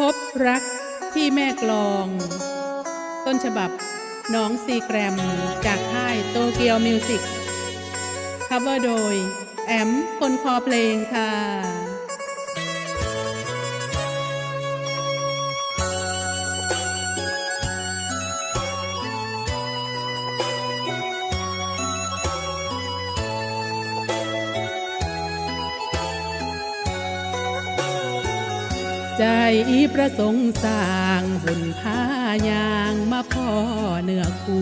พบรักที่แม่กลอง ต้นฉบับน้องซีแกรม จากค่ายโตเกียวมิวสิกคัฟเวอร์โดย แอมคนคอเพลงค่ะ ใจประสงค์สร้างบุญพายางมาพ่อเนื้อคู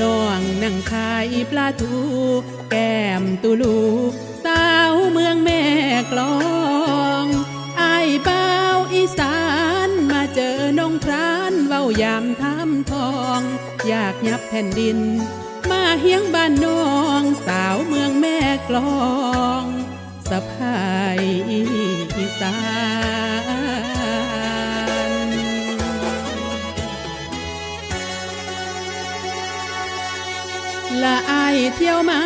น้องนั่งขายปลาทู แก้มตุลูสาวเมืองแม่กลองไอ้เป้าอีสานมาเจอน้องพรานเว้ายามทำทอง อยากยับแผ่นดิน มาเฮียงบ้านน้องสาวเมืองแม่กลอง สะพายอีสานละอายเที่ยวมา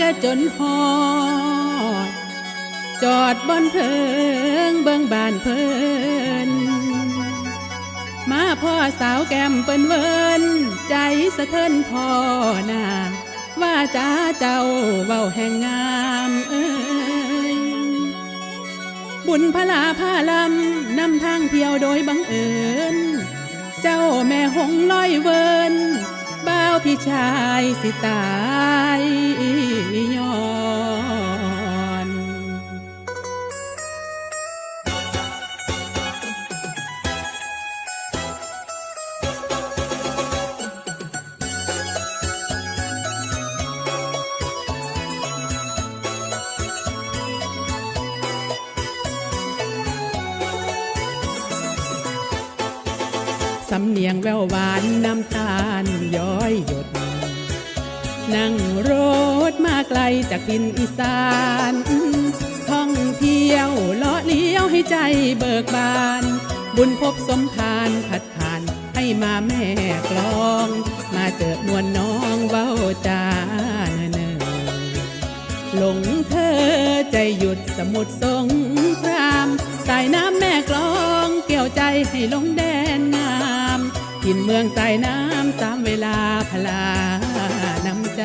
ก็จนหอด จอดบนเพิงเบิ่งบานเพิ่นมาพ่อสาวแก้มเปิ้นเวินใจสะเทินพ่อน้าว่า จ้าเจ้าเบ้าแห่งงามเอ้ยบุญพลาพาลำนำทางเที่ยวโดยบังเอิญ เจ้าแม่หงลอยเวินบ้าวพี่ชายสิตายยอ สำเนียงแววหวานน้ำตาลย้อยหยด นั่งรถมาไกลจากดินอีสาน ท่องเที่ยวเลาะเลี้ยวให้ใจเบิกบาน บุญพบสมทานผัดผ่านให้มาแม่กลอง มาเจอนวลน้องเว้าจาเนอหลงเธอใจหยุดสมุดสงครามสายน้ำแม่กลองเกี่ยวใจให้ลงแดนงา มทินเมืองสายน้ำสามเวลาพลาน้ำใจ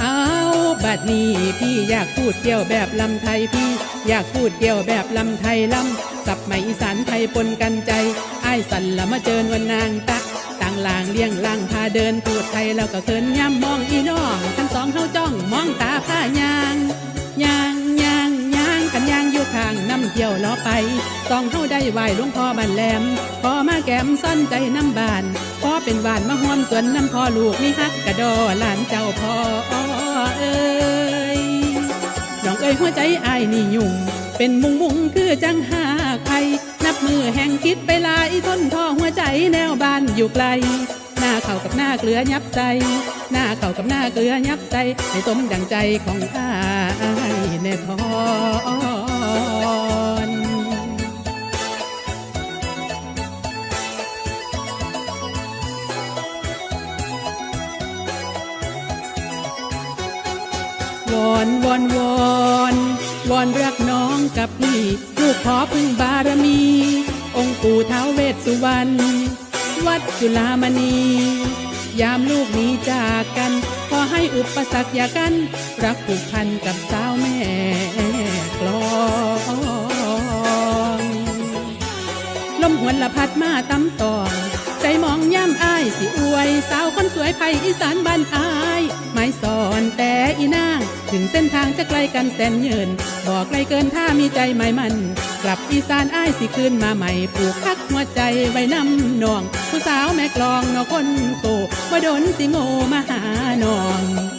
เอาบัดนี้พี่อยากพูดเกี่ยวแบบลำไทยพี่ อยากพูดเกี่ยวแบบลำไทยลำสับไหมอีสานไทยปนกันใจไอ้สันละมาเจิญวันนางตัก ต่างลางเลี้ยงล่างพาเดินพูดไทยแล้วก็เคินย้ำมองอีน้องทั้งสองเฮาจ้องมองตาผ้ายางยางยางยางกันยางอยู่ข้างน้ำเที่ยวล้อไปสองเฮาได้ไหวหลวงพ่อบันแหลมพอมาแก้มซ่อนใจน้ำบานพอเป็นหวานมาห่วมสวนน้ำพ่อลูกนี่ฮักกระดอหลานเจ้าพ่อเอ้ยน้องเอ้ยหัวใจอายนี่ยุ่งเป็นมุงมุงคือจังหาใคร นับมือแห่งคิดไปลายทนท่อหัวใจแนวบ้านอยู่ไกล หน้าเข่ากับหน้าเกลือยับใจ หน้าเข่ากับหน้าเกลือยับใจให้สมดังใจของอายแน่ทอนวอนวอนวอน วอนรักน้องกับพี่ลูกขอพึ่งบารมี องค์ปู่ท้าวเวสสุวรรณวัดจุฬามณี ยามลูกหนี้จากกัน ขอให้อุปสรรคอย่ากัน รักผูกพันกับสาวแม่กลองลมหวนละพัดมาตำตอง ใจมองย่ำอายสิอวย สาวคนสวยไทยอีสานบ้านอายไม่สอนแต่อีนาง ถึงเส้นทางจะไกลกันแสนเยิน บอกไกลเกินถ้ามีใจไม่มัน กลับอีสานอายสิคืนมาใหม่ปลูกพักหัวใจไว้นำนอง ผู้สาวแม่กลองนอคนโตว่าโดนสิโงมาหานอง